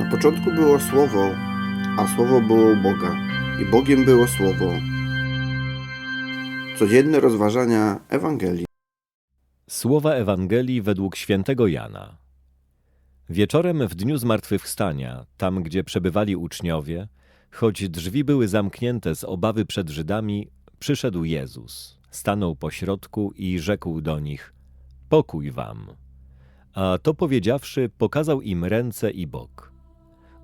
Na początku było Słowo, a Słowo było u Boga, i Bogiem było Słowo. Codzienne rozważania Ewangelii. Słowa Ewangelii według świętego Jana. Wieczorem w dniu zmartwychwstania, tam gdzie przebywali uczniowie, choć drzwi były zamknięte z obawy przed Żydami, przyszedł Jezus, stanął pośrodku i rzekł do nich: Pokój wam. A to powiedziawszy, pokazał im ręce i bok.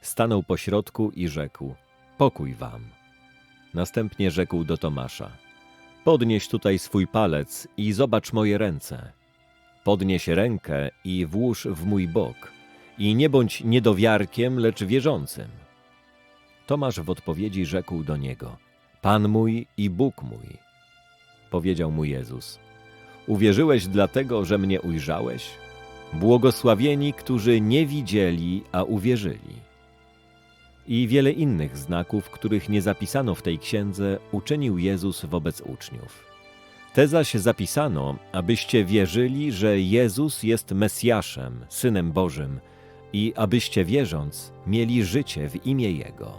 stanął pośrodku i rzekł: Pokój wam. Następnie rzekł do Tomasza: Podnieś tutaj swój palec i zobacz moje ręce. Podnieś rękę i włóż w mój bok. I nie bądź niedowiarkiem, lecz wierzącym. Tomasz w odpowiedzi rzekł do niego: Pan mój i Bóg mój. Powiedział mu Jezus: Uwierzyłeś dlatego, że mnie ujrzałeś? Błogosławieni, którzy nie widzieli, a uwierzyli. I wiele innych znaków, których nie zapisano w tej księdze, uczynił Jezus wobec uczniów. Te zaś zapisano, abyście wierzyli, że Jezus jest Mesjaszem, Synem Bożym, i abyście wierząc, mieli życie w imię Jego.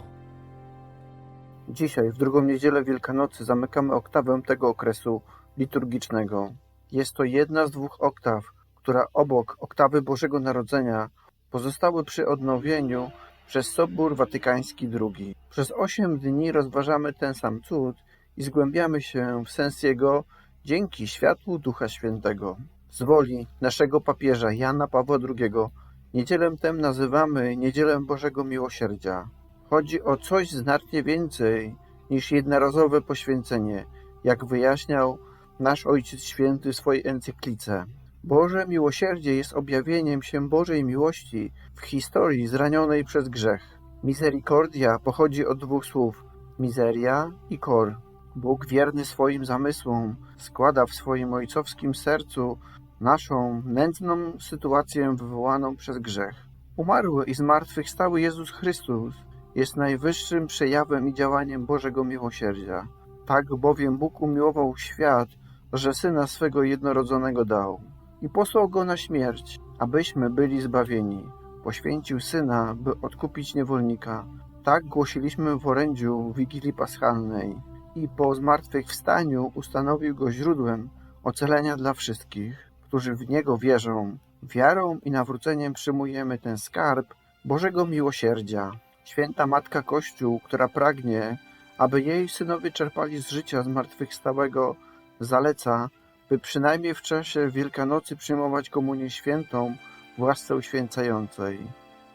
Dzisiaj, w drugą niedzielę Wielkanocy, zamykamy oktawę tego okresu liturgicznego. Jest to jedna z dwóch oktaw, która obok oktawy Bożego Narodzenia pozostały przy odnowieniu przez Sobór Watykański II. Przez osiem dni rozważamy ten sam cud i zgłębiamy się w sens jego dzięki światłu Ducha Świętego. Z woli naszego papieża Jana Pawła II niedzielę tę nazywamy Niedzielę Bożego Miłosierdzia. Chodzi o coś znacznie więcej niż jednorazowe poświęcenie, jak wyjaśniał nasz Ojciec Święty w swojej encyklice. Boże miłosierdzie jest objawieniem się Bożej miłości w historii zranionej przez grzech. Misericordia pochodzi od dwóch słów miseria i cor. Bóg wierny swoim zamysłom składa w swoim ojcowskim sercu naszą nędzną sytuację wywołaną przez grzech. Umarły i zmartwychwstały Jezus Chrystus jest najwyższym przejawem i działaniem Bożego miłosierdzia. Tak bowiem Bóg umiłował świat, że Syna swego jednorodzonego dał i posłał Go na śmierć, abyśmy byli zbawieni. Poświęcił Syna, by odkupić niewolnika. Tak głosiliśmy w orędziu Wigilii Paschalnej i po zmartwychwstaniu ustanowił Go źródłem ocalenia dla wszystkich, którzy w Niego wierzą. Wiarą i nawróceniem przyjmujemy ten skarb Bożego miłosierdzia. Święta Matka Kościół, która pragnie, aby jej synowie czerpali z życia zmartwychwstałego, zaleca, by przynajmniej w czasie Wielkanocy przyjmować komunię świętą w łasce uświęcającej.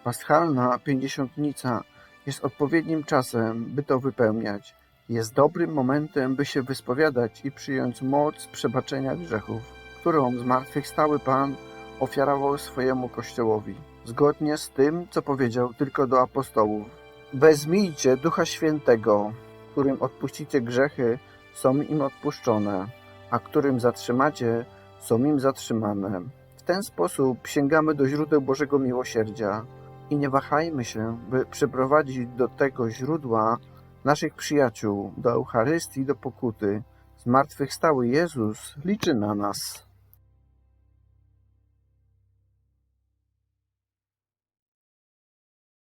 Paschalna Pięćdziesiątnica jest odpowiednim czasem, by to wypełniać. Jest dobrym momentem, by się wyspowiadać i przyjąć moc przebaczenia grzechów, którą zmartwychwstały Pan ofiarował swojemu Kościołowi, zgodnie z tym, co powiedział tylko do apostołów. Wezmijcie Ducha Świętego, którym odpuścicie grzechy, są im odpuszczone, a którym zatrzymacie, są im zatrzymane. W ten sposób sięgamy do źródeł Bożego Miłosierdzia i nie wahajmy się, by przyprowadzić do tego źródła naszych przyjaciół, do Eucharystii, do pokuty. Zmartwychwstały Jezus liczy na nas.